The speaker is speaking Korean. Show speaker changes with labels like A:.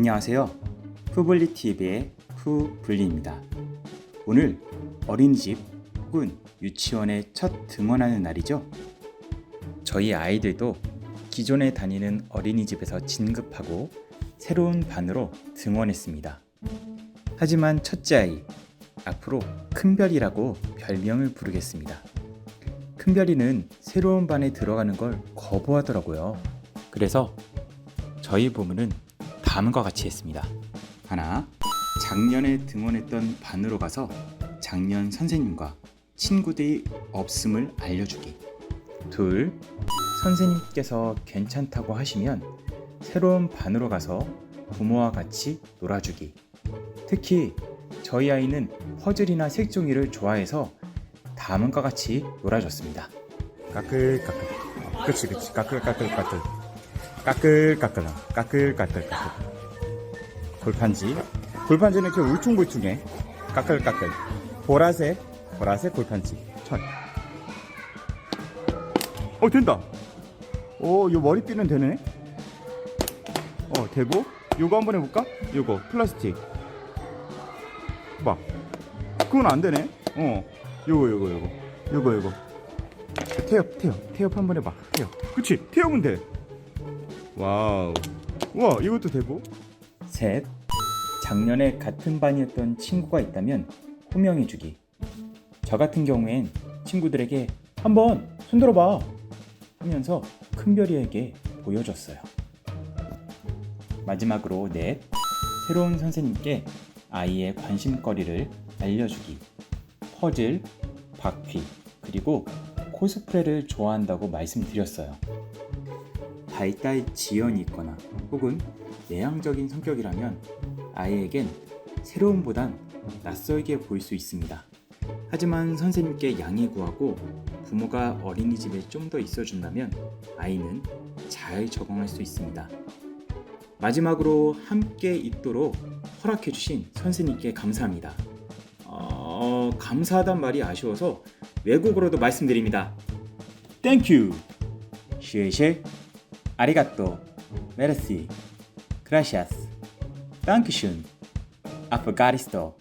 A: 안녕하세요. 푸블리TV의 푸블리입니다. 오늘 어린이집 혹은 유치원에 첫 등원하는 날이죠. 저희 아이들도 기존에 다니는 어린이집에서 진급하고 새로운 반으로 등원했습니다. 하지만 첫째 아이, 앞으로 큰별이라고 별명을 부르겠습니다. 큰별이는 새로운 반에 들어가는 걸 거부하더라고요. 그래서 저희 부모는 다음과 같이 했습니다. 하나, 작년에 등원했던 반으로 가서 작년 선생님과 친구들이 없음을 알려주기. 둘, 선생님께서 괜찮다고 하시면 새로운 반으로 가서 부모와 같이 놀아주기. 특히 저희 아이는 퍼즐이나 색종이를 좋아해서 다음과 같이 놀아줬습니다. 까끌 까끌 그치 그치 까끌 까끌 까끌 까끌 까끌 까끌 까끌 까끌. 골판지. 골판지는 이렇게 울퉁불퉁해. 까끌 까끌. 보라색 보라색 골판지. 천.
B: 어 된다. 오요 머리띠는 되네. 어 되고. 요거 한번 해볼까? 요거 플라스틱. 봐. 그건 안 되네. 어. 요거 요거 요거. 요거 요거. 태엽 태엽 태엽 한번 해봐. 태엽 그치. 태엽은 돼 와우 와 이것도 되고
A: 셋, 작년에 같은 반이었던 친구가 있다면 호명해주기. 저 같은 경우엔 친구들에게 한번 손들어 봐 하면서 큰별이에게 보여줬어요. 마지막으로 넷, 새로운 선생님께 아이의 관심거리를 알려주기. 퍼즐, 바퀴, 그리고 코스프레를 좋아한다고 말씀드렸어요. 발달 지연이 있거나 혹은 내향적인 성격이라면 아이에겐 새로움보단 낯설게 보일 수 있습니다. 하지만 선생님께 양해 구하고 부모가 어린이집에 좀 더 있어준다면 아이는 잘 적응할 수 있습니다. 마지막으로 함께 있도록 허락해주신 선생님께 감사합니다. 어, 감사하단 말이 아쉬워서 외국어로도 말씀드립니다. Thank you. 谢谢.ありがとう。メルシー。クラシアス。ダンクシュン。アフガリスト。